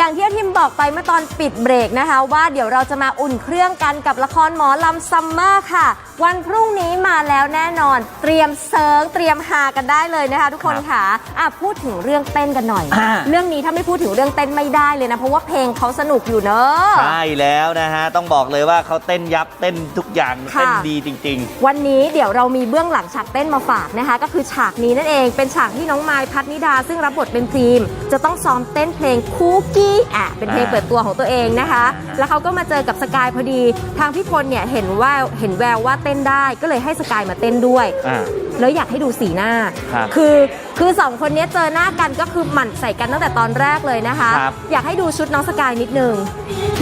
อย่างที่ทิมบอกไปเมื่อตอนปิดเบรกนะคะ ว่าเดี๋ยวเราจะมาอุ่นเครื่องกันกับละครหมอลำซัมเมอร์ค่ะ วันพรุ่งนี้มาแล้วแน่นอน เตรียมเซิร์งเตรียมฮากันได้เลยนะคะ ทุกคนค่ะอะพูดถึงเรื่องเต้นกันหน่อย อ่า เรื่องนี้ถ้าไม่พูดถึงเรื่องเต้นไม่ได้เลยนะเพราะว่าเพลงเขาสนุกอยู่เนอะ ใช่แล้วนะฮะ ต้องบอกเลยว่าเขาเต้นยับเต้นทุกอย่างค่ะ เต้นดีจริง วันนี้เดี๋ยวเรามีเบื้องหลังฉากเต้นมาฝากนะคะ ก็คือฉากนี้นั่นเองเป็นฉากที่น้องไมายพัฒนิดา ซึ่งรับบทเป็นฟิล์มจะต้องซ้อมเต้นเพลงคูกี้อะเป็นเพลงอ่าเปิดตัวของตัวเองนะคะอ่าแล้วเขาก็มาเจอกับสกายพอดี ทางพี่พลเนี่ยเห็นว่าเห็นแววว่าเต้นได้ก็เลยให้สกายมาเต้นด้วยๆอ่า แล้วอยากให้ดูสีหน้า ครับคือคือสองคนนี้เจอหน้ากันก็คือหมั่นใส่กันตั้งแต่ตอนแรกเลยนะคะ ครับอยากให้ดูชุดน้องสกายนิดนึง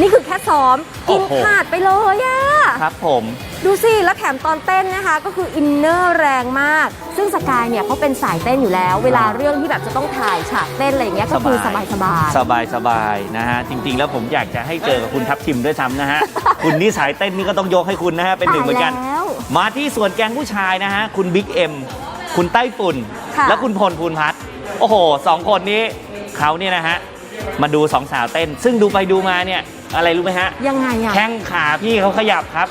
นี่คือแค่ซ้อมกินโอ้โห ขาดไปเลยอะ ครับผม ดูสิ แล้วแถมตอนเต้นนะคะ ก็คืออินเนอร์แรงมาก ซึ่งสกายเนี่ยเขาเป็นสายเต้นอยู่แล้ว เวลาเรื่องที่แบบจะต้องถ่ายฉากเต้นอะไรอย่างเงี้ยก็คือสบายสบายสบายสบายนะฮะ จริง ๆ แล้วผมอยากจะให้เจอกับคุณทัพทิมด้วยซ้ำนะฮะ คุณนิสัยเต้นนี่ก็ต้องยกให้คุณนะฮะ เป็นหนึ่งเหมือนกัน ตายแล้ว มาที่ส่วนแกงผู้ชายนะฮะ คุณบิ๊กเอ็มคุณไต้ฝุ่น ค่ะ และคุณพลภูนพัฒน์โอ้โหสองคนนี้เขาเนี่ยนะฮะ มาดูสองสาวเต้น ซึ่งดูไปดูมาเนี่ย อะไรรู้ไหมฮะ ยังไงอะแข้งขาพี่เขาขยับครับ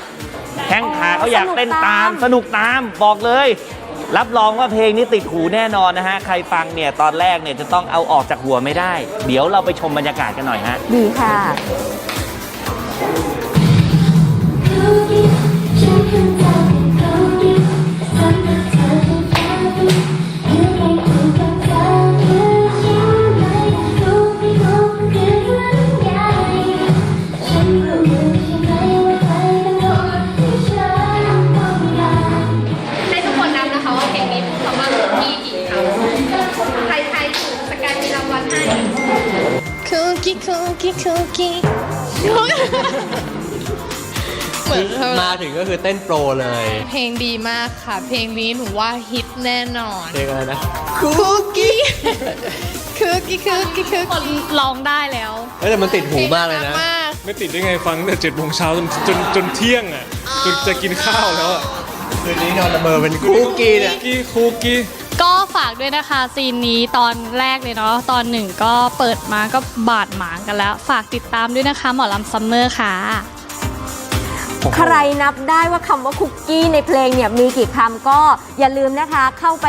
แข้งขาอ๋อเขาอยากเต้นสนุกตาตามมสนุกตามบอกเลย รับรองว่าเพลงนี้ติดหูแน่นอนนะฮะ ใครฟังเนี่ย ตอนแรกเนี่ยจะต้องเอาออกจากหัวไม่ได้ เดี๋ยวเราไปชมบรรยากาศกันหน่อยฮะ ดีค่ะให้ คุกกี้คุกกี้คุกกี้เหมือนเธอมาถึงก็คือเต้นโปรเลย เพลงดีมากค่ะ เพลงนี้หนูว่าฮิตแน่นอนเพลงอะไรนะคุกกี้คุกกี้คุกกี้คุกกี้ร้องได้แล้วเฮ้ยแต่มันติดหูมากเลยนะ พงมากไม่ติดได้ไงฟังตั้งแต่เจ็ดโมงเช้าจนจนจนเที่ยงอะจนจะกินข้าวแล้วอะคืนนี้นอนละเมอเป็นคุกกี้เนี่ยกี้คุกกี้ ก็ฝากด้วยนะคะซีนนี้ตอนแรกเลยเนาะตอนหนึ่งก็เปิดมาก็บาดหมางกันแล้ว ฝากติดตามด้วยนะคะ หมอลำซัมเมอร์ค่ะ ใครนับได้ว่าคำว่าคุกกี้ในเพลงเนี่ยมีกี่คำก็อย่าลืมนะคะ เข้าไป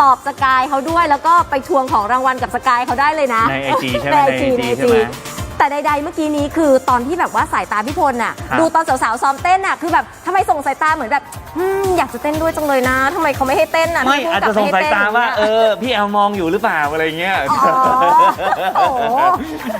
ตอบสกายเขาด้วย แล้วก็ไปทวงของรางวัลกับสกายเขาได้เลยนะใน IG ใช่ไหมในใน IG IG ในใช่ไหม แต่ใดๆเมื่อกี้นี้คือตอนที่แบบว่าสายตาพี่พลน่ะ ครับ ดูตอนสาวๆซ้อมเต้นน่ะคือแบบทำไมส่งสายตาเหมือนแบบ อืม อยากจะเต้นด้วยจังเลยนะทำไมเขาไม่ให้เต้นน่ะไม่ทำผู้อาจกำกับจะสงสัยไม่ให้ตาต้นว่าย่งเองี้ยอพี่แอลมองอยู่หรือเปล่าอะไรเงี้ยอ๋อโอ้โห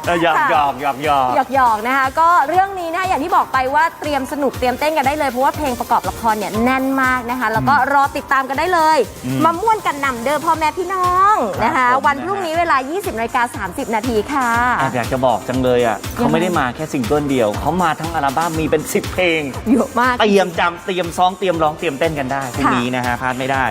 เออหยอกค่ะหยอกหยอกหยอกหยอกหยอกๆนะคะ ก็เรื่องนี้นะคะอย่างที่บอกไปว่าเตรียมสนุกเตรียมเต้นกันได้เลย เพราะว่าเพลงประกอบละครเนี่ยแน่นมากนะคะ แล้วก็รอติดตามกันได้เลยอืมมาม่วนกันนำเด้อพ่อแม่พี่น้องนะครัคะบผมวันพรุ่งนี้เวลา 20นาฬิกา30 นาทีค่ะอะอยากจะบอกจังเลยอะเขาไม่ได้มาแค่ซิงเกิลเดียว เขามาทั้งอัลบั้มมีเป็น 10 เพลงเยอะมากเตรียมจำเตรียมซ้อมเตรียมร้องเตรียมเต้นกันได้พรุ่งนี้นะฮะพลาดไม่ได้